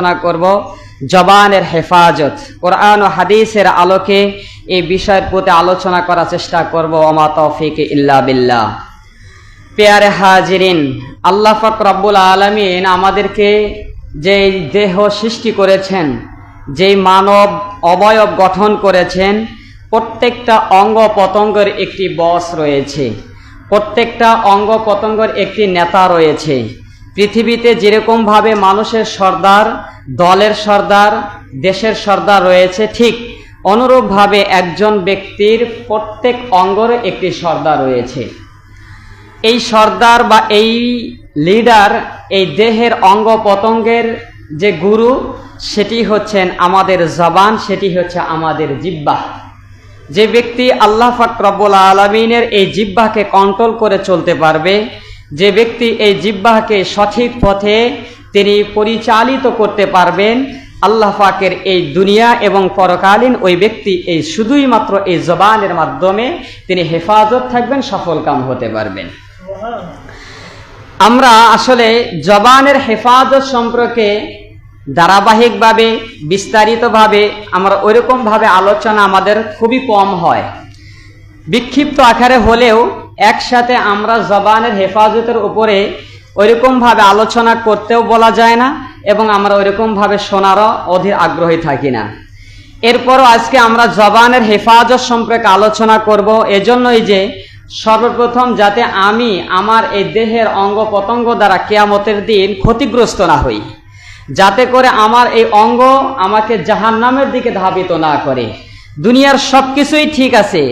আলোচনা করব, জবানের হেফাজত, কোরআন ও হাদিসের আলোকে এই বিষয়ের প্রতি আলোচনা করার চেষ্টা করব, ওমা তৌফিক ইল্লা বিল্লাহ। পেয়ারে হাজিরিন, আল্লাহ পাক রব্বুল আলমিন আমাদেরকে যে দেহ সৃষ্টি করেছেন, যেই মানব অবয়ব গঠন করেছেন, প্রত্যেকটা অঙ্গ পতঙ্গের একটি বস রয়েছে, প্রত্যেকটা অঙ্গ পতঙ্গের একটি নেতা রয়েছে। পৃথিবীতে যেরকমভাবে মানুষের সর্দার, দলের সর্দার, দেশের সর্দার রয়েছে, ঠিক অনুরূপভাবে একজন ব্যক্তির প্রত্যেক অঙ্গর একটি সর্দার রয়েছে। এই সর্দার বা এই লিডার, এই দেহের অঙ্গ পতঙ্গের যে গুরু, সেটি হচ্ছেন আমাদের জবান, সেটি হচ্ছে আমাদের জিব্বা। যে ব্যক্তি আল্লাহ ফাকরবুল আলমিনের এই জিব্বাকে কন্ট্রোল করে চলতে পারবে যে ব্যক্তি এই জিব্বাহকে সঠিক পথে তিনি পরিচালিত করতে পারবেন, আল্লাহ পাকের এই দুনিয়া এবং পরকালীন ওই ব্যক্তি এই শুধুই মাত্র এই জবানের মাধ্যমে তিনি হেফাজত থাকবেন, সফল কাম হতে পারবেন। আমরা আসলে জবানের হেফাজত সম্পর্কে ধারাবাহিকভাবে, বিস্তারিতভাবে, আমরা ওইরকমভাবে আলোচনা আমাদের খুবই কম হয়। বিক্ষিপ্ত আকারে হলেও একসাথে আমরা জবানের হেফাজতের উপরে ওইরকমভাবে আলোচনা করতেও বলা যায় না এবং আমরা ওইরকমভাবে শোনারও অধীর আগ্রহী থাকি না। এরপরও আজকে আমরা জবানের হেফাজত সম্পর্কে আলোচনা করব এজন্যই যে সর্বপ্রথম যাতে আমি আমার এই দেহের অঙ্গ পতঙ্গ দ্বারা কেয়ামতের দিন ক্ষতিগ্রস্ত না হই, যাতে করে আমার এই অঙ্গ আমাকে জাহান্নামের দিকে ধাবিত না করে। দুনিয়ার সব কিছুই ঠিক আছে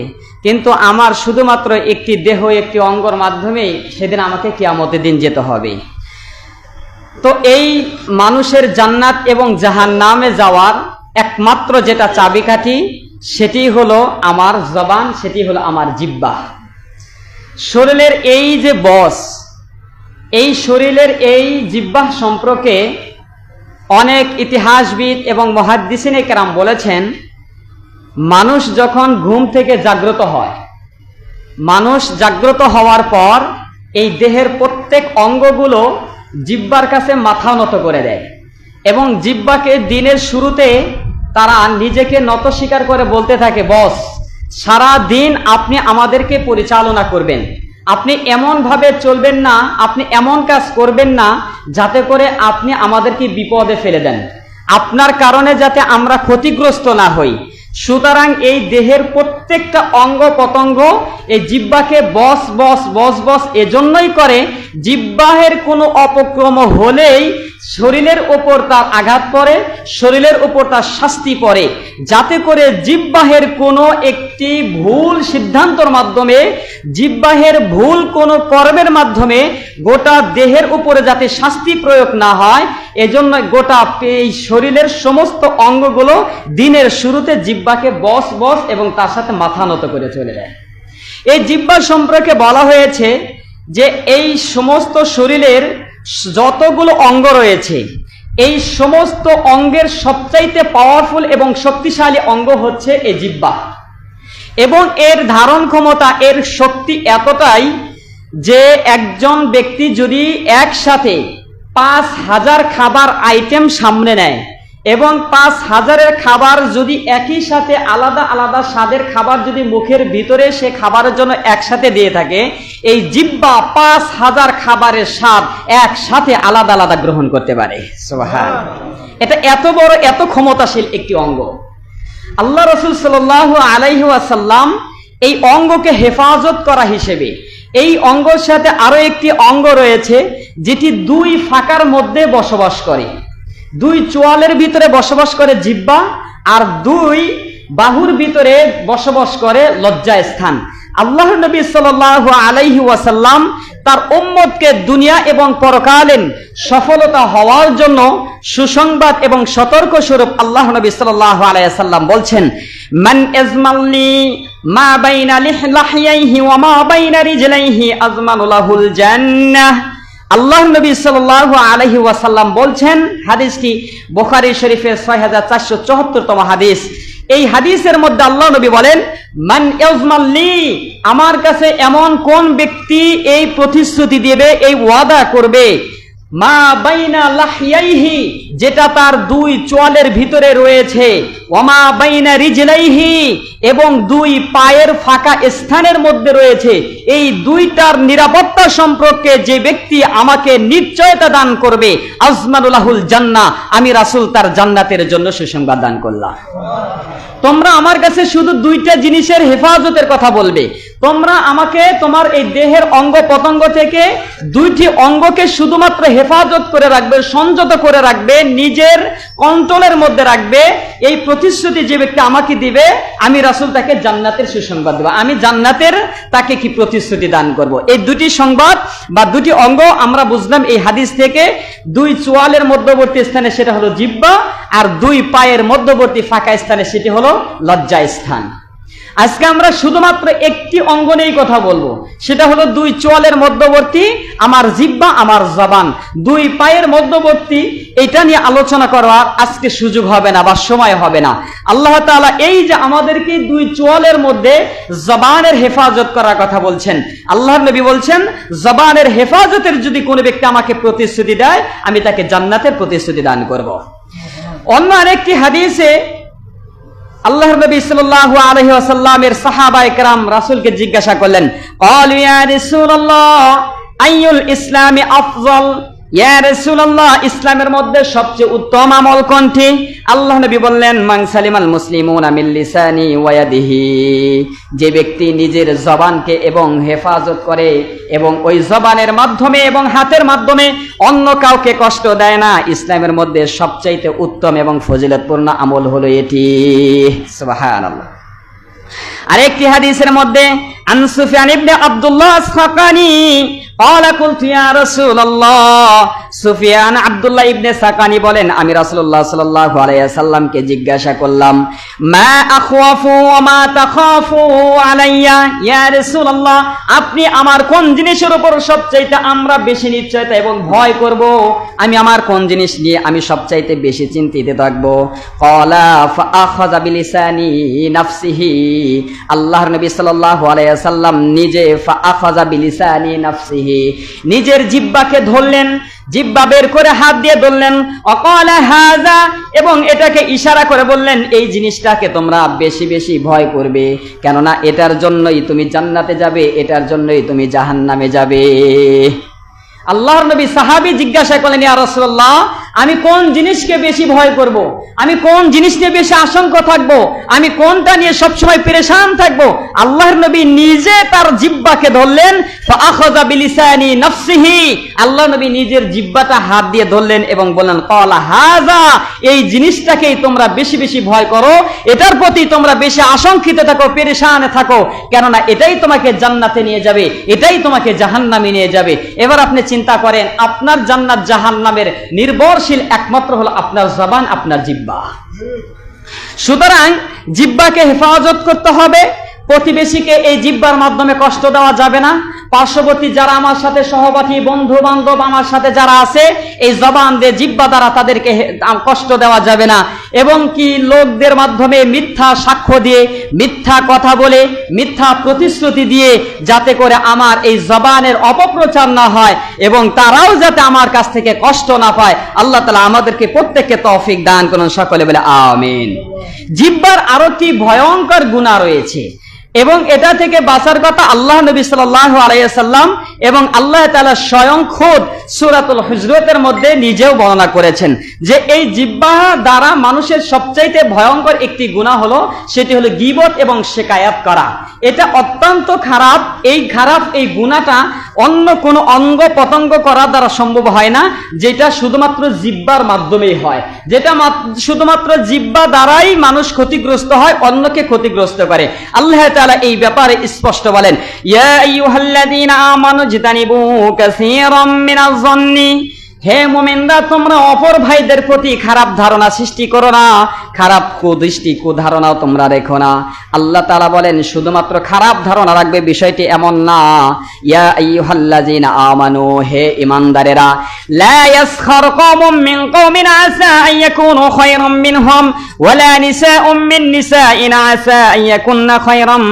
কিন্তু আমার শুধুমাত্র একটি দেহ, একটি অঙ্গর মাধ্যমেই সেদিন আমাকে কিয়ামতের দিন যেতে হবে। তো এই মানুষের জান্নাত এবং জাহান্নামে যাওয়ার একমাত্র যেটা চাবিকাঠি, সেটি হলো আমার জবান, সেটি হলো আমার জিব্বা। শরীরের এই যে বস, এই শরীরের এই জিব্বাহ সম্পর্কে অনেক ইতিহাসবিদ এবং মহাদ্দিসিনে কেরাম বলেছেন মানুষ যখন ঘুম থেকে জাগ্রত হয়, মানুষ জাগ্রত হওয়ার পর এই দেহের প্রত্যেক অঙ্গগুলো জিব্বার কাছে মাথা নত করে দেয় এবং জিব্বাকে দিনের শুরুতে তারা নিজেকে নত স্বীকার করে বলতে থাকে, বস সারা দিন আপনি আমাদেরকে পরিচালনা করবেন। আপনি এমনভাবে চলবেন না, আপনি এমন কাজ করবেন না যাতে করে আপনি আমাদেরকে বিপদে ফেলে দেন। আপনার কারণে যাতে আমরা ক্ষতিগ্রস্ত না হই। সুতরাং এই দেহের প্রত্যেকটা অঙ্গ পতঙ্গ এই জিব্বাকে বস বস বস বস এজন্যই করে জিব্বাহের কোনো অপক্রম হলেই শরীরের ওপর তার আঘাত পড়ে, শরীরের ওপর তার শাস্তি পড়ে। যাতে করে জিব্বাহের কোনো একটি ভুল সিদ্ধান্তর মাধ্যমে জিব্বাহের ভুল কোনো কর্মের মাধ্যমে গোটা দেহের উপরে যাতে শাস্তি প্রয়োগ না হয়, এজন্য গোটা এই শরীরের সমস্ত অঙ্গগুলো দিনের শুরুতে জিব্বাকে বস বস এবং তার সাথে মাথা নত করে চলে যায়। এই জিব্বা সম্পর্কে বলা হয়েছে যে এই সমস্ত শরীরের যতগুলো অঙ্গ রয়েছে, এই সমস্ত অঙ্গের সবচাইতে পাওয়ারফুল এবং শক্তিশালী অঙ্গ হচ্ছে এ জিব্বা। এবং এর ধারণ ক্ষমতা, এর শক্তি এতটাই যে একজন ব্যক্তি যদি একসাথে পাঁচ হাজার খাবার আইটেম সামনে নেয় এবং পাঁচ হাজারের খাবার যদি একই সাথে আলাদা আলাদা স্বাদের খাবার যদি মুখের ভিতরে সে খাবারের জন্য একসাথে দিয়ে থাকে, এই জিব্বা পাঁচ হাজার খাবারের স্বাদ একসাথে আলাদা আলাদা গ্রহণ করতে পারে। এটা এত বড়, এত ক্ষমতাশীল একটি অঙ্গ। আল্লাহ রসুল সাল আলাইহি আসাল্লাম এই অঙ্গকে হেফাজত করা হিসেবে এই অঙ্গর সাথে আরও একটি অঙ্গ রয়েছে, যেটি দুই ফাঁকার মধ্যে বসবাস করে। দুই চোয়ালের ভিতরে বসবাস করে জিব্বা আর দুই বাহুর ভিতরে বসবাস করে লজ্জা স্থান আল্লাহ নবী সাল আলাইহি ওয়াসাল্লাম তার উম্মতকে দুনিয়া এবং পরকালীন সফলতা হওয়ার জন্য সুসংবাদ এবং সতর্ক স্বরূপ আল্লাহ নবী সাল্লাল্লাহু আলাইহি সাল্লাম বলছেন, মান আজমালনি মা বাইনা লিহলাহিয়াইহি ওয়া মা বাইনা রিজলাইহি আজমানু লাহুল জান্নাহ। আল্লাহ নবী সাল আলহি ওয়াসাল্লাম বলছেন হাদিসটি বোখারি শরীফের 6474 তম হাদিস। এই হাদিসের মধ্যে আল্লাহ নবী বলেন, মান ইউজমাল্লি আমার কাছে এমন কোন ব্যক্তি এই প্রতিশ্রুতি দেবে, এই ওয়াদা করবে। মা বাইনা লাহিয়াইহি যেটা তার দুই চোয়ালের ভিতরে রয়েছে। ওমা বাইনা রিজলাইহি এবং দুই পায়ের ফাঁকা স্থানের মধ্যে রয়েছে। এই দুইটার নিরাপত্তা সম্পর্কে যে ব্যক্তি আমাকে নিশ্চয়তা দান করবে আজমানুল্লাহুল জান্না, আমি রাসূল তার জান্নাতের জন্য সুসংবাদ দান করলাম। তোমরা আমার কাছে শুধু দুইটা জিনিসের হেফাজতের কথা বলবে। তোমরা আমাকে তোমার এই দেহের অঙ্গ পতঙ্গ থেকে দুইটি অঙ্গকে শুধুমাত্র হেফাজত করে রাখবে, সংযত করে রাখবে নিজের কন্ট্রোলের মধ্যে রাখবে, এই প্রতিশ্রুতি যে ব্যক্তি আমাকে দিবে, আমি রাসূল তাকে জান্নাতের সুসংবাদ দেবো। আমি জান্নাতের তাকে কি প্রতিশ্রুতি দান করব? এই দুটি সংবাদ বা দুটি অঙ্গ আমরা বুঝলাম এই হাদিস থেকে। দুই চোয়ালের মধ্যবর্তী স্থানে সেটা হলো জিব্বা, আর দুই পায়ের মধ্যবর্তী ফাঁকা স্থানে সেটি হলো লজ্জা স্থান। আজকে আমরা শুধুমাত্র একটি অঙ্গ নিয়েই কথা বলব। সেটা হলো দুই চোয়ালের মধ্যবর্তী, আমার জিব্বা, আমার জবান। দুই পায়ের মধ্যবর্তী, এটা নিয়ে আলোচনা করার আজকে সুযোগ হবে না বা সময় হবে না। আল্লাহ তাআলা এই যে আমাদেরকে দুই চোয়ালের মধ্যে জবানের হেফাজত করার কথা বলছেন। আল্লাহ নবী বলছেন, জবানের হেফাজতের যদি কোনো ব্যক্তি আমাকে প্রতিশ্রুতি দেয়, আমি তাকে জান্নাতের প্রতিশ্রুতি দান করব। অন্য আরেকটি হাদিসে আল্লাহ নবী সাল্লাল্লাহু আলাইহি ওয়াসাল্লামের সাহাবা একরাম রাসূলকে জিজ্ঞাসা করলেন ক্বালু ইয়া আইয়ুল ইসলামি আফজল? ইসলামের মধ্যে সবচেয়ে উত্তম আমল কোনটি? আল্লাহ নবী বললেন, মান সালিমাল মুসলিমুনা মিন লিসানি ওয়া ইয়াদিহি। যে ব্যক্তি নিজের জবানকে এবং হেফাজত করে এবং ওই জবানের মাধ্যমে এবং হাতের মাধ্যমে অন্য কাউকে কষ্ট দেয় না, ইসলামের মধ্যে সবচাইতে উত্তম এবং ফজিলতপূর্ণ আমল হলো এটি। সুবহানাল্লাহ। আরেকটি হাদিসের মধ্যে, আন সুফিয়ান ইবনে আব্দুল্লাহ সাকানি ক্বালা কুলতু ইয়া রাসূলুল্লাহ সুফিয়ান আব্দুল্লাহ ইবনে সাকানি বলেন, আমি রাসূলুল্লাহ সাল্লাল্লাহু আলাইহি সাল্লামকে জিজ্ঞাসা করলাম, মা আখওয়াফু ওয়া মা তাখাফু আলাইয়া? ইয়া রাসূলুল্লাহ, আপনি আমার কোন জিনিসের উপর সবচাইতে আমরা বেশি নিশ্চয়তা এবং ভয় করব? আমি আমার কোন জিনিস নিয়ে আমি সবচাইতে বেশি চিন্তিত থাকব? ক্বালা ফা আখাযা বিলিসানি নাফসিহি আল্লাহর নবী সাল্লাল্লাহু আলাইহি সাল্লাম নিজে ফাআখাযা বিলিসানি নাফসিহি, নিজের জিহ্বাকে ধরলেন জিব্বা বের করে হাত দিয়ে ধরলেন, অকল হাজা এবং এটাকে ইশারা করে বললেন, এই জিনিসটাকে তোমরা বেশি বেশি ভয় করবে, কেননা এটার জন্যই তুমি জান্নাতে যাবে, এটার জন্যই তুমি জাহান্নামে যাবে। আল্লাহর নবী সাহাবী জিজ্ঞাসা করলেন, ইয়া রাসূলুল্লাহ আমি কোন জিনিসকে বেশি ভয় করব? আমি কোন জিনিস নিয়ে বেশি আশঙ্কা থাকব? আমি কোনটা নিয়ে সবসময় পেরেশান থাকব? আল্লাহর নবী নিজে তার জিব্বাকে ধরলেন আল্লাহ নবী নিজের জিব্বাটা হাত দিয়ে ধরলেন এবং বললেন, ক্বালা হাযা, এই জিনিসটাকেই তোমরা বেশি বেশি ভয় করো। এটার প্রতি তোমরা বেশি আশঙ্কিত থাকো, পেরেশানে থাকো। কেননা এটাই তোমাকে জান্নাতে নিয়ে যাবে, এটাই তোমাকে জাহান্নামে নিয়ে যাবে। এবার আপনি চিন্তা করেন, আপনার জান্নাত জাহান্নামের নির্ভরশীল একমাত্র হলো আপনার জবান, আপনার জিব্বা সুতরাং জিব্বাকে হেফাজত করতে হবে। প্রতিবেশীকে এই জিব্বার মাধ্যমে কষ্ট দেওয়া যাবে না। পার্শ্ববর্তী যারা আমার সাথে সহপাঠী বন্ধু বান্ধব আমার সাথে যারা আছে, এই জবান দিয়ে জিব্বা দ্বারা তাদেরকে কষ্ট দেওয়া যাবে না। এবং কি লোকদের মাধ্যমে মিথ্যা সাক্ষ্য দিয়ে, মিথ্যা কথা বলে, মিথ্যা প্রতিশ্রুতি দিয়ে যাতে করে আমার এই জবানের অপপ্রচার না হয় এবং তারাও যাতে আমার কাছ থেকে কষ্ট না পায়, আল্লাহ তালা আমাদেরকে প্রত্যেককে তফিক দান করুন। সকলে বলে, আমিন। জিব্বার আরও কি ভয়ঙ্কর গুণা রয়েছে। এবং এটা থেকে বাঁচার কথা আল্লাহ নবী সাল্লাহ আলাইসাল্লাম এবং আল্লাহ তাআলা স্বয়ং খোদ সুরাতুল হুজরতের মধ্যে নিজেও বর্ণনা করেছেন যে এই জিব্বা দ্বারা মানুষের সবচাইতে ভয়ঙ্কর একটি গুণা হলো সেটি হলো গিবত এবং শেকায়াত করা। এটা অত্যন্ত খারাপ। এই খারাপ এই গুণাটা অন্য কোনো অঙ্গ পতঙ্গ করা দ্বারা সম্ভব হয় না, যেটা শুধুমাত্র জিব্বার মাধ্যমেই হয়। যেটা মাত- শুধুমাত্র জিব্বা দ্বারাই মানুষ ক্ষতিগ্রস্ত হয়, অন্যকে ক্ষতিগ্রস্ত করে। আল্লাহ তাআলা এই ব্যাপারে স্পষ্ট বলেন জন্নি হে মোমেন্দা তোমরা অপর ভাইদের প্রতি খারাপ ধারণা সৃষ্টি করো না। খারাপ কুদৃষ্টি, কুধারণাও তোমরা রেখো না। আল্লাহ তাআলা বলেন, শুধুমাত্র খারাপ ধারণা রাখবে বিষয়টি এমন না। ইয়া আমানু, হে ঈমানদারেরা, লা ইয়াসখার কওমুম মিন কওমিন আসা আন ইয়াকুনু খায়রাম মিনহুম, ওয়ালা নিসাউম মিন নিসাইন আসা খায়রাম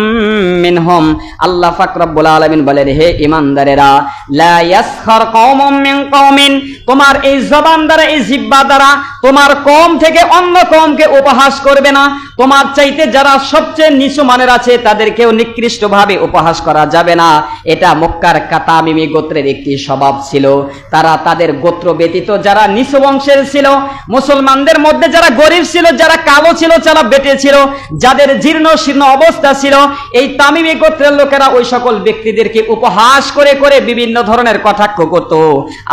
মিনহুম। আল্লাহ পাক রব্বুল আলামিন বলেন, হে ঈমানদারেরা, লা ইয়াসখার কওমুম মিন কওমিন, তোমার এই জবান দ্বারা, এই জিহ্বা দ্বারা, তোমার কম থেকে অন্য কমকে উপহাস করবে না। তোমার চাইতে যারা সবচেয়ে নিচু মানের আছে, তাদেরকেও নিকৃষ্ট ভাবে উপহাস করা যাবে না। এটা মক্কার কাতামিমি গোত্রের একটি স্বভাব ছিল। তারা তাদের গোত্র ব্যতীত যারা নিচু বংশের ছিল, মুসলমানদের মধ্যে যারা গরিব ছিল, যারা কালো ছিল, যারা বেটে ছিল, যাদের জীর্ণ শীর্ণ অবস্থা ছিল, এই তামিমি গোত্রের লোকেরা ওই সকল ব্যক্তিদেরকে উপহাস করে করে বিভিন্ন ধরনের কটাক্ষ করত।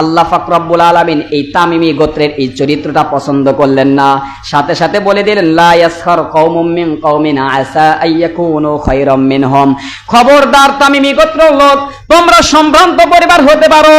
আল্লাহ ফাকরাবুল আলমিন এই তামিমি গোত্রের এই চরিত্রটা পছন্দ করলেন না। সাথে সাথে বলে দিলেন, লা ইয়াসখার কওমুম মিন কওমিন, আসা আইয়াকুনু খায়রাম মিনহুম। খবরদার, তামিমি গোত্র লোক তোমরা সম্ভ্রান্ত পরিবার হতে পারো।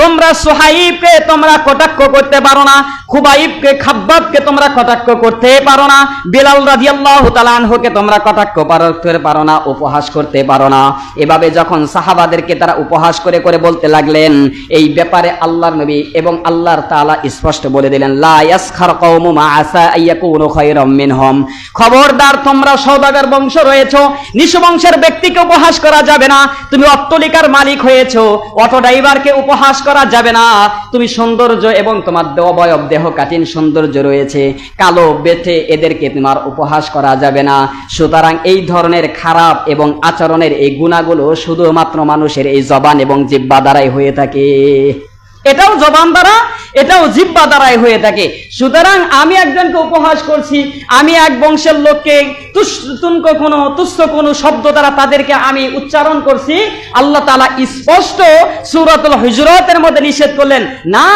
তোমরা সুহাইবকে তোমরা কটাক্ষ করতে পারো না। খুবাইবকে, খাব্বাবকে তোমরা কটাক্ষ করতে পারো না। বিলাল রাদিয়াল্লাহু তাআলা আনহুকে তোমরা কটাক্ষ করতে পারো না, উপহাস করতে পারো না। এভাবে যখন সাহাবাদেরকে তারা উপহাস করে করে বলতে লাগলেন, এই ব্যাপারে আল্লাহর নবী এবং আল্লাহর তাআলা স্পষ্ট বলে দিলেন, লা ইয়াসখার কওমু মা আসা আইয়াকুনু খায়রাম মিনহুম। খবরদার তোমরা সওদাগর বংশ রয়েছো, নিশু বংশের ব্যক্তিকে উপহাস করা যাবে না। তুমি অট্টলিকার মালিক হয়েছো, অটো ড্রাইভারকে উপহাস করা যাবে না। তুমি সৌন্দর্য এবং তোমার অবয়ব দেহ কাঠিন সৌন্দর্য রয়েছে। কালো বেথে এদেরকে তোমার উপহাস করা যাবে না। সুতরাং এই ধরনের খারাপ এবং আচরণের এই গুণাগুলো শুধুমাত্র মানুষের এই জবান এবং জিব্বা দ্বারাই হয়ে থাকে। এটাও জবান দ্বারা এটাও জিব্বা দ্বারাই হয়ে থাকে। সুতরাং আমি একজনকে উপহাস করছি, আমি এক বংশের লোককে তুষ্তুনক কোনো তুচ্ছ কোনো শব্দ দ্বারা তাদেরকে আমি উচ্চারণ করছি। আল্লাহ তালা স্পষ্ট সুরাতুল হুজরতের মধ্যে নিষেধ করলেন, না,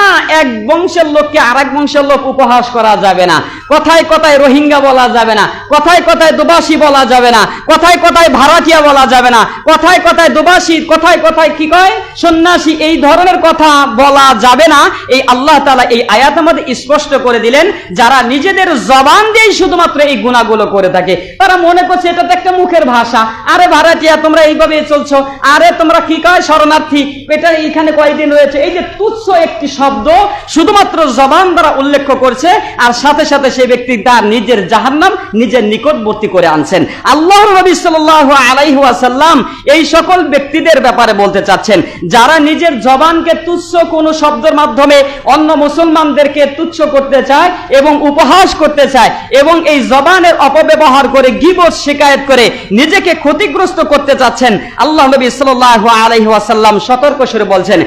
এক বংশের লোককে আর এক বংশের লোক উপহাস করা যাবে না। কথায় কথায় রোহিঙ্গা বলা যাবে না, কথায় কথায় দুবাসী বলা যাবে না, কথায় কথায় ভাড়াটিয়া বলা যাবে না, কথায় কথায় দুবাসী, কথায় কথায় কি কয়? সন্ন্যাসী, এই ধরনের কথা বলা যাবে না। এই আল্লাহ তালা এই আয়াত আমাদের স্পষ্ট করে দিলেন, যারা নিজেদের জবান দিয়েই শুধুমাত্র এই গুণাগুলো করে থাকে। তারা মনে করছে এটা তো একটা মুখের ভাষা। আরে ভাড়াটিয়া, তোমরা এইভাবে চলছো। আরে তোমরা কি কয় শরণার্থী? এটা এইখানে কয়দিন রয়েছে? এই যে তুচ্ছ একটি শব্দ শুধুমাত্র জবান দ্বারা উল্লেখ করছে, আর সাথে সাথে সেই ব্যক্তি তার নিজের জাহান্নাম নিজের নিকটবর্তী করে আনছেন। আল্লাহ নবী সাল্লাল্লাহু আলাইহি ওয়াসাল্লাম এই সকল ব্যক্তিদের ব্যাপারে বলতে চাচ্ছেন, যারা নিজের জবানকে তুচ্ছ কোনো শব্দের মাধ্যমে অন্য মুসলমানদেরকে তুচ্ছ করতে চায় এবং উপহাস করতে চায় এবং এই জবানের অপব্যবহার করে গিবত শিকায়ত করে নিজেকে ক্ষতিগ্রস্ত করতে চাচ্ছেন, আল্লাহ নবী সাল্লাল্লাহু আলাইহি ওয়াসাল্লাম সতর্ক সুরে বলছেন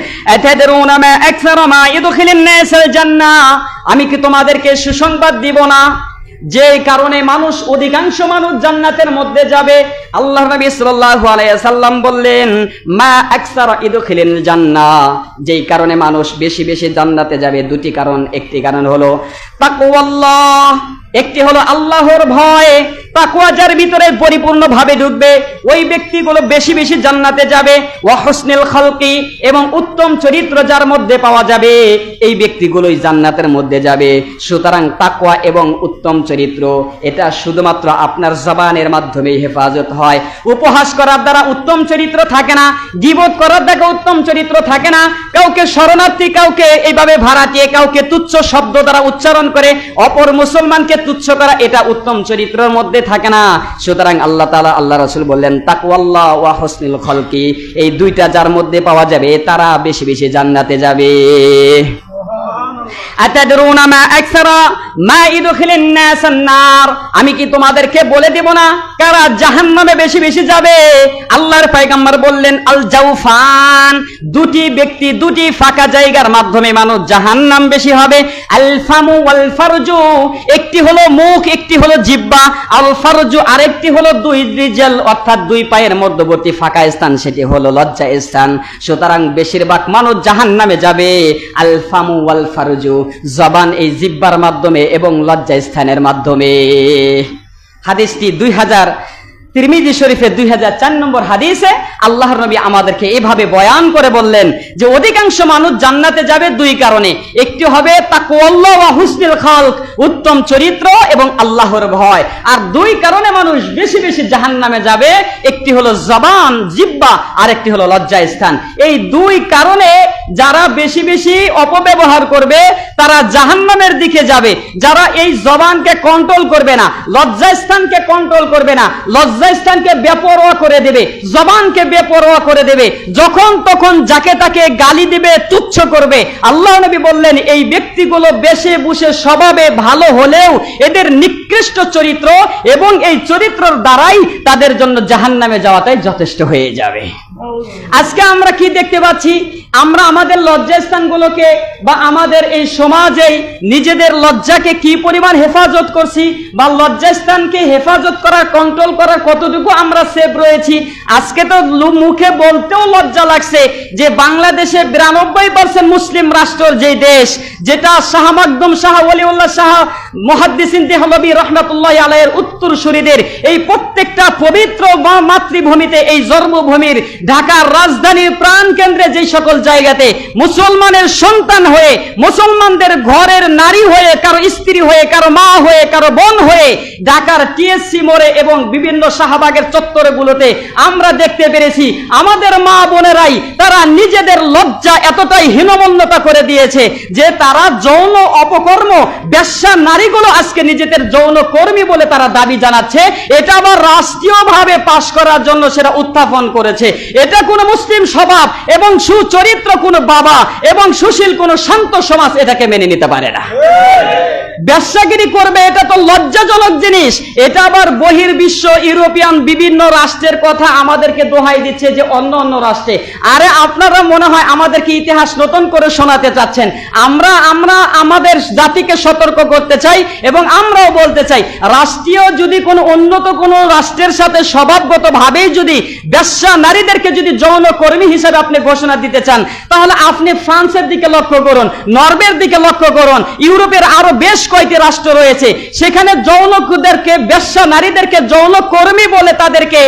আমি কি তোমাদেরকে সুসংবাদ দিব না? যে কারণে মানুষ অধিকাংশ মানুষ জান্নাতের মধ্যে যাবে। আল্লাহ নবী সাল্লাল্লাহু আলাইহি বললেন, মা আকসার ইদখিলিল জান্নাহ। যেই কারণে মানুষ বেশি বেশি জান্নাতে যাবে। দুটি কারণ, একটি কারণ হলো, তাকওয়াল্লাহ। একটি হলো আল্লাহর ভয়, তাকুয়া যার ভিতরে পরিপূর্ণভাবে ঢুকবে, ওই ব্যক্তিগুলো বেশি বেশি জান্নাতে যাবে ওয়াহসনিল খালকি এবং উত্তম চরিত্র যার মধ্যে পাওয়া যাবে, এই ব্যক্তিগুলোই জান্নাতের মধ্যে যাবে। সুতরাং তাকুয়া এবং উত্তম চরিত্র, এটা শুধুমাত্র আপনার জবানের মাধ্যমেই হেফাজত হয়। উপহাস করার দ্বারা উত্তম চরিত্র থাকে না, গিবত করার দ্বারা উত্তম চরিত্র থাকে না, কাউকে শরণার্থী কাউকে এইভাবে ভাড়াটিয়ে কাউকে তুচ্ছ শব্দ দ্বারা উচ্চারণ করে, অপর মুসলমানকে তুচ্ছ করা এটা উত্তম চরিত্রের মধ্যে থাকে না। সুতরাং আল্লাহ তালা আল্লাহ রসুল বললেন তাকুয়াল্লাহ ওয়া হসনিল খলকি এই দুইটা যার মধ্যে পাওয়া যাবে, তারা বেশি বেশি জান্নাতে যাবে। আমি কি তোমাদেরকে বলে দেব না? কারা জাহান্নামে বেশি বেশি যাবে? আল্লাহর পয়গম্বর বললেন, আল জাউফান। দুটি ব্যক্তি দুটি ফাঁকা জায়গার মাধ্যমে মানুষ জাহান্নাম বেশি হবে। আল ফামু একটি হলো মুখ, একটি হলো জিব্বা আল ফারজু আরেকটি হলো দুই রিজল, অর্থাৎ দুই পায়ের মধ্যবর্তী ফাঁকা স্থান, সেটি হলো লজ্জা স্থান। সুতরাং বেশিরভাগ মানুষ জাহান্নামে যাবে। আল ফামু জবান এই জিব্বার মাধ্যমে এবং লজ্জা স্থানের মাধ্যমে। হাদিসটি দুই হাজার তিরমিজি শরীফের দুই হাজার চার নম্বর হাদিসে আল্লাহর নবী আমাদেরকে এভাবে বয়ান করে বললেন যে অধিকাংশ মানুষ জান্নাতে যাবে দুই কারণে। একটি হবে উত্তম চরিত্র এবং আল্লাহর ভয়। আর দুই কারণে মানুষ বেশি বেশি জাহান্নামে যাবে, একটি হলো জবান, জিব্বা আর একটি হলো লজ্জা স্থান। এই দুই কারণে যারা বেশি বেশি অপব্যবহার করবে, তারা জাহান্নামের দিকে যাবে। যারা এই জবানকে কন্ট্রোল করবে না লজ্জা স্থানকে কন্ট্রোল করবে না, লজ্জা স্থানকে বেপরোয়া করে দেবে, জবানকে বেপরোয়া করে দেবে, যখন তখন যাকে তাকে গালি দিবে, তুচ্ছ করবে। আল্লাহ নবী বললেন, এই ব্যক্তিগুলো বেশে বসে স্বভাবে ভালো হলেও এদের নিকৃষ্ট চরিত্র এবং এই চরিত্রর দ্বারাই তাদের জন্য জাহান্নামে যাওয়াটাই যথেষ্ট হয়ে যাবে। আজকে আমরা কি দেখতে পাচ্ছি? আমরা আমাদের লজ্জাস্থানগুলোকে বা আমাদের এই সমাজেই নিজেদের লজ্জাকে কি পরিমাণ হেফাজত করছি বা লজ্জাস্থানকে হেফাজত করার কন্ট্রোল করার কতটুকু আমরা সেভ রয়েছি? আজকে তো মুখে বলতেও লজ্জা লাগছে যে বাংলাদেশে বিরানব্বই পার্সেন্ট মুসলিম রাষ্ট্র যে দেশ, যেটা শাহ মাকদুম শাহ ওলিউল্লাহ শাহ মহাদ্দিসিন দেহলবী রহমতুল্লাহ আলাইয়ের উত্তরসূরিদের এই প্রত্যেকটা পবিত্র মাতৃভূমিতে এই জন্মভূমির ঢাকার রাজধানীর প্রাণ কেন্দ্রে যে সকল জায়গাতে মুসলমানের সন্তান হয়ে, মুসলমানদের ঘরের নারী হয়ে, কারও স্ত্রী হয়ে, কারও মা হয়ে, কারও বোন হয়ে ঢাকার টিএসসি মোড়ে এবং বিভিন্ন শাহবাগের চত্বরগুলোতে আমরা দেখতে পেরেছি, আমাদের মা বোনেরাই তারা নিজেদের লজ্জা এতটাই হীনমন্যতা করে দিয়েছে যে তারা যৌন অপকর্ম ব্যবসা নারীগুলো আজকে নিজেদের যৌন কর্মী বলে তারা দাবি জানাচ্ছে। এটা আবার রাষ্ট্রীয়ভাবে পাশ করার জন্য সেটা উত্থাপন করেছে। এটা কোনো মুসলিম স্বভাব এবং সুচরিত্র কোনো বাবা এবং সুশীল কোনো শান্ত সমাজ এটাকে মেনে নিতে পারে না। ব্যবসাগিরি করবে, এটা তো লজ্জাজনক জিনিস। এটা আবার বহির্বিশ্ব, ইউরোপিয়ান বিভিন্ন রাষ্ট্রের কথা আমাদেরকে দোহাই দিচ্ছে যে অন্য অন্য রাষ্ট্রে। আরে আপনারা মনে হয় আমাদেরকে ইতিহাস নতুন করে শোনাতে চাচ্ছেন। আমরা আমরা আমাদের জাতিকে সতর্ক করতে চাই এবং আমরাও বলতে চাই, রাষ্ট্রীয় যদি কোনো উন্নত কোনো রাষ্ট্রের সাথে স্বভাবগত ভাবেই যদি ব্যবসা নারীদেরকে যদি যৌন কর্মী হিসেবে আপনি ঘোষণা দিতে চান, তাহলে আপনি ফ্রান্সের দিকে লক্ষ্য করুন, নরওয়ের দিকে লক্ষ্য করুন, ইউরোপের আরও বেশ কয়েকটি রাষ্ট্র রয়েছে, সেখানে যৌনদেরকে ব্যবসা নারীদেরকে যৌন কর্মী বলে তাদেরকে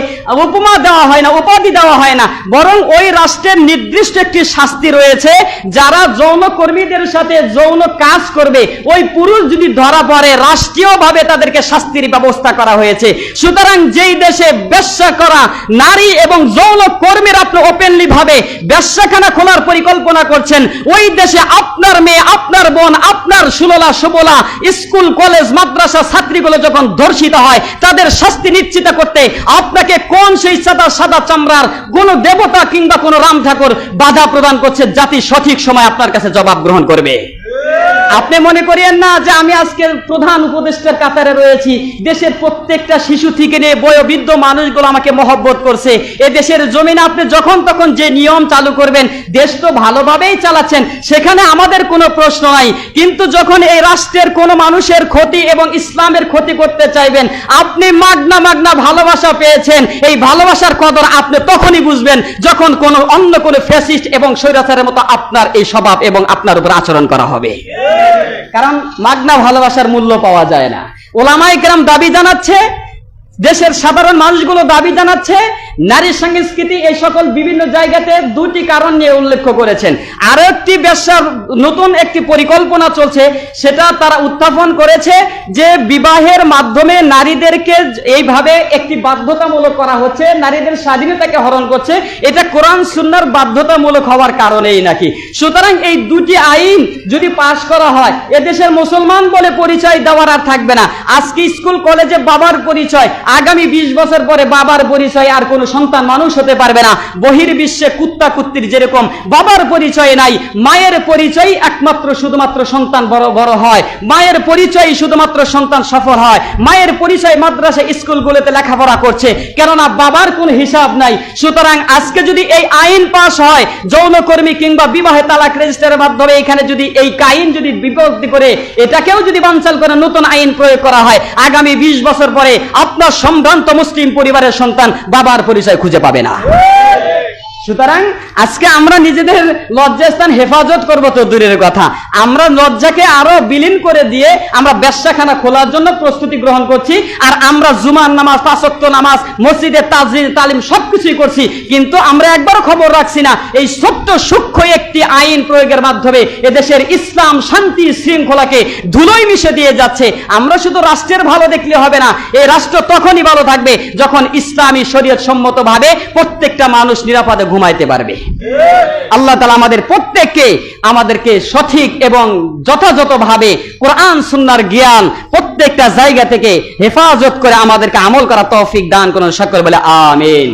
উপমা দেওয়া হয় না, উপাধি দেওয়া হয় না। বরং ওই রাষ্ট্রের নির্দিষ্ট একটি শাস্তি রয়েছে, যারা যৌন কর্মীদের সাথে যৌন কাজ করবে, ওই পুরুষ যদি ধরা পড়ে, রাষ্ট্রীয়ভাবে তাদেরকে শাস্তির ব্যবস্থা করা হয়েছে। সুতরাং যেই দেশে ব্যবসা করা নারী এবং যৌন কর্মীর আপনি ওপেনলি ভাবে ব্যবসাখানা খোলার পরিকল্পনা করছেন। ওই দেশে আপনার মেয়ে, আপনার বোন, আপনার সুললা, সুবলা, স্কুল, কলেজ, মাদ্রাসা, ছাত্রীগুলো যখন ধর্ষিত হয়, তাদের শাস্তি নিশ্চিত করতে আপনাকে কোন সেই সাদা সাদা চামড়ার কোন দেবতা কিংবা কোন রাম ঠাকুর বাধা প্রদান করছে? জাতি সঠিক সময় আপনার কাছে জবাব গ্রহণ করবে। আপনি মনে করিয়েন না যে আমি আজকে প্রধান উপদেষ্টার কাতারে রয়েছি। দেশের প্রত্যেকটা শিশু থেকে নিয়ে বয়োবৃদ্ধ মানুষগুলো আমাকে মহব্বত করছে। এ দেশের জমিনে আপনি যখন তখন যে নিয়ম চালু করবেন, দেশ তো ভালোভাবেই চালাচ্ছেন, সেখানে আমাদের কোনো প্রশ্ন নাই। কিন্তু যখন এই রাষ্ট্রের কোনো মানুষের ক্ষতি এবং ইসলামের ক্ষতি করতে চাইবেন, আপনি মাগনা মাগনা ভালোবাসা পেয়েছেন। এই ভালোবাসার কদর আপনি তখনই বুঝবেন যখন কোনো অন্য কোনো ফ্যাসিস্ট এবং স্বৈরাচারের মতো আপনার এই স্বভাব এবং আপনার উপর আচরণ করা হবে। কারণ মাগনা ভালোবাসার মূল্য পাওয়া যায় না। ওলামাই কেরাম দাবি জানাচ্ছে দেশের সাধারণ মানুষগুলো দাবি জানাচ্ছে, নারী সংস্কৃতি এই সকল বিভিন্ন জায়গাতে দুটি কারণ নিয়ে উল্লেখ করেছেন। আরও একটি ব্যবসার নতুন একটি পরিকল্পনা চলছে, সেটা তারা উত্থাপন করেছে যে বিবাহের মাধ্যমে নারীদেরকে এইভাবে একটি বাধ্যতামূলক করা হচ্ছে, নারীদের স্বাধীনতাকে হরণ করছে। এটা কোরআন সুন্নার বাধ্যতামূলক হওয়ার কারণেই নাকি। সুতরাং এই দুটি আইন যদি পাশ করা হয়, এদেশের মুসলমান বলে পরিচয় দেওয়ার আর থাকবে না। আজকে স্কুল, কলেজে বাবার পরিচয় আগামী বিশ বছর পরে বাবার পরিচয় আর কোনো সন্তান মানুষ হতে পারবে না। বহির্বিশ্বে কুত্তা কুত্তির যেরকম বাবার পরিচয় নাই, মায়ের পরিচয় একমাত্র শুধুমাত্র সন্তান বড় বড় হয়। মায়ের পরিচয় শুধুমাত্র সন্তান সফল হয়। মায়ের পরিচয় মাদ্রাসা স্কুলগুলোতে লেখাপড়া করছে। কেননা বাবার কোনো হিসাব নাই। সুতরাং আজকে যদি এই আইন পাশ হয়, যৌনকর্মী কিংবা বিবাহে তালাক রেজিস্টারের মাধ্যমে এখানে যদি এই আইন যদি বিপত্তি করে, এটাকেও যদি বানচাল করে নতুন আইন প্রয়োগ করা হয়, আগামী বিশ বছর পরে আপনার সম্ভ্রান্ত মুসলিম পরিবারের সন্তান বাবার পরিচয় খুঁজে পাবে না। সুতরাং আজকে আমরা নিজেদের লজ্জাস্থান হেফাজত করব তো দূরের কথা। আমরা লজ্জাকে আরও বিলীন করে দিয়ে আমরা ব্যবসাখানা খোলার জন্য প্রস্তুতি গ্রহণ করছি, আর আমরা জুমার নামাজ, পাঁচক্ত নামাজ, মসজিদে তাজিম তালিম সবকিছুই করছি, কিন্তু আমরা একবারও খবর রাখছি না, এই ছোট্ট সূক্ষ্ম একটি আইন প্রয়োগের মাধ্যমে এদেশের ইসলাম শান্তি শৃঙ্খলাকে ধুলোই মিশে দিয়ে যাচ্ছে। আমরা শুধু রাষ্ট্রের ভালো দেখলে হবে না এই রাষ্ট্র তখনই ভালো থাকবে যখন ইসলামী শরীয়ত সম্মত ভাবে প্রত্যেকটা মানুষ নিরাপদে ঘুমাইতে পারবে। আল্লাহ তালা আমাদের প্রত্যেককে আমাদেরকে সঠিক এবং যথাযথভাবে কোরআন, সুন্নার জ্ঞান প্রত্যেকটা জায়গা থেকে হেফাজত করে আমাদেরকে আমল করা তৌফিক দান করুন। সকল বলে, আমিন।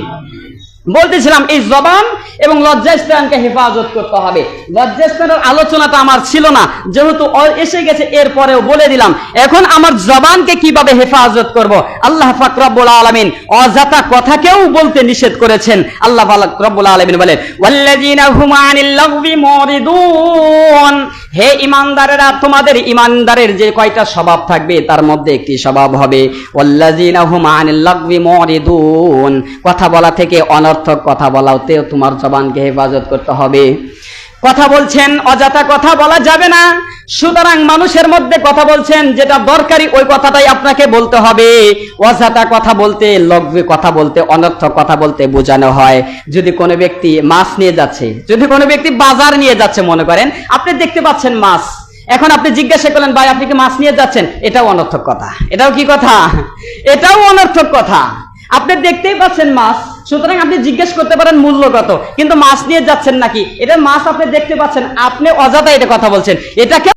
বলতেছিলাম, এই জবান এবং লজ্জাস্থানকে হেফাজত করতে হবে। লজ্জাস্থানের আলোচনাটা আমার ছিল না, যেহেতু এসে গেছে, এরপরেও বলে দিলাম, এখন আমার জবানকে কীভাবে হেফাজত করব? আল্লাহ পাক রব্বুল আলামিন অজাতা কথাকেও বলতে নিষেধ করেছেন। আল্লাহ পাক রব্বুল আলামিন বলেন হে ইমানদারেরা, তোমাদের ইমানদারের যে কয়টা স্বভাব থাকবে, তার মধ্যে একটি স্বভাব হবে কথা বলা থেকে অনর্থক কথা বলাতেও তোমার জবানকে হেফাজত করতে হবে। কথা বলছেন, অযথা কথা বলা যাবে না। সুতরাং মানুষের মধ্যে কথা বলছেন, যেটা দরকারি ওই কথাটাই আপনাকে বলতে হবে। অযথা কথা বলতে লগ্বে কথা বলতে, অনর্থক কথা বলতে বোঝানো হয়। যদি কোনো ব্যক্তি মাছ নিয়ে যাচ্ছে, যদি কোনো ব্যক্তি বাজার নিয়ে যাচ্ছে, মনে করেন, আপনি দেখতে পাচ্ছেন মাছ। এখন আপনি জিজ্ঞাসা করলেন, ভাই, আপনি কি মাছ নিয়ে যাচ্ছেন? এটাও অনর্থক কথা। এটাও কি কথা? এটাও অনর্থক কথা। আপনি দেখতেই পাচ্ছেন মাছ, সুতরাং আপনি জিজ্ঞেস করতে পারেন মূল্য কত। কিন্তু মাছ নিয়ে যাচ্ছেন নাকি? এটা মাছ আপনি দেখতে পাচ্ছেন, আপনি অযথা এটা কথা বলছেন। এটাকে